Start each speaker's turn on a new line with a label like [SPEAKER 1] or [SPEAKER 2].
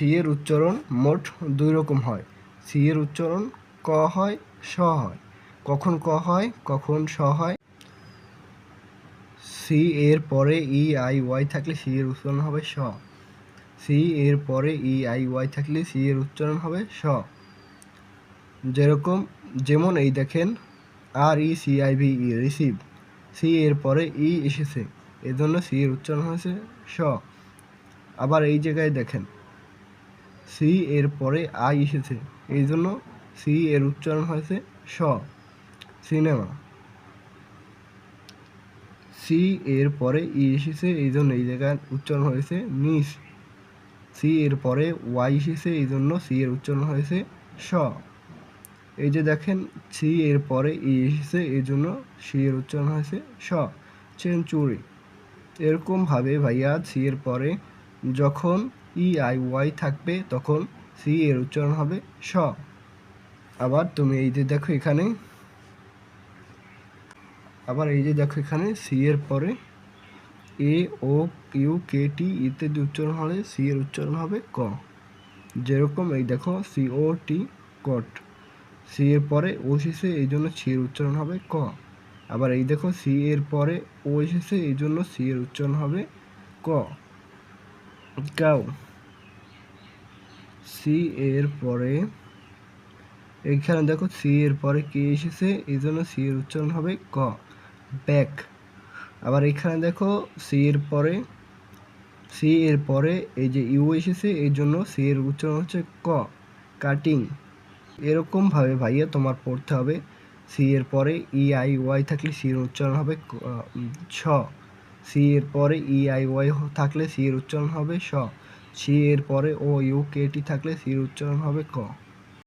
[SPEAKER 1] C এর উচ্চারণ মোট দুই রকম হয়। সি এর উচ্চারণ ক হয় স হয়। কখন ক হয়, কখন স হয়। সি এর পরে ই, আই, ওয়াই থাকলে সি এর উচ্চারণ হবে স সি এর পরে ই, আই, ওয়াই থাকলে সি এর উচ্চারণ হবে স যেরকম, যেমন এই দেখেন, R, E, C, I, V, E, receive. C এর পরে ই এসেছে। এজন্য সি এর উচ্চারণ হয়েছে স আবার এই জায়গায় দেখেন সি এর পরে আই এসেছে। এই জন্য সি এর উচ্চারণ হয়েছে স। সিনেমা সি এর পরে ই এসেছে, এই জন্য এই জায়গার উচ্চারণ হয়েছে নিস সি এর পরে ওয়াই এসেছে, এই জন্য সি এর উচ্চারণ হয়েছে স। এই যে দেখেন সি এর পরে ই এসেছে, এই জন্য সি এর উচ্চারণ হয়েছে স। সেঞ্চুরি এরকমভাবে ভাইয়া সি এর পরে যখন ই আই ওয়াই থাকবে, তখন সি এর উচ্চারণ হবে স। আবার তুমি এই যে দেখো এখানে, আবার এই যে দেখো এখানে সি এর পরে এ ও ইউ কে টি ইত্যাদি উচ্চারণ হলে সি এর উচ্চারণ হবে ক। যেরকম এই দেখো সি ও টি কট সি এর পরে ও এসেছে, এই জন্য সি এর উচ্চারণ হবে ক। আবার এই দেখো সি এর পরে ও এসেছে, এই জন্য সি এর উচ্চারণ হবে ক। কাউ সি এর পরে এখানে দেখো সি এর পরে কে এসেছে এই জন্য সি এর উচ্চারণ হবে ক। ব্যাক। আবার এখানে দেখো সি এর পরে, সি এর পরে এই যে ইউ এসেছে এই জন্য সি এর উচ্চারণ হচ্ছে ক। কাটিং। এরকমভাবে ভাইয়া তোমার পড়তে হবে। সি এর পরে ই আই ওয়াই থাকলে সি এর উচ্চারণ হবে ছ। সি এর পরে ই আই ওয়াই থাকলে সি এর উচ্চারণ হবে স, সি এর পরে ও ইউ কে টি থাকলে সি এর উচ্চারণ হবে ক।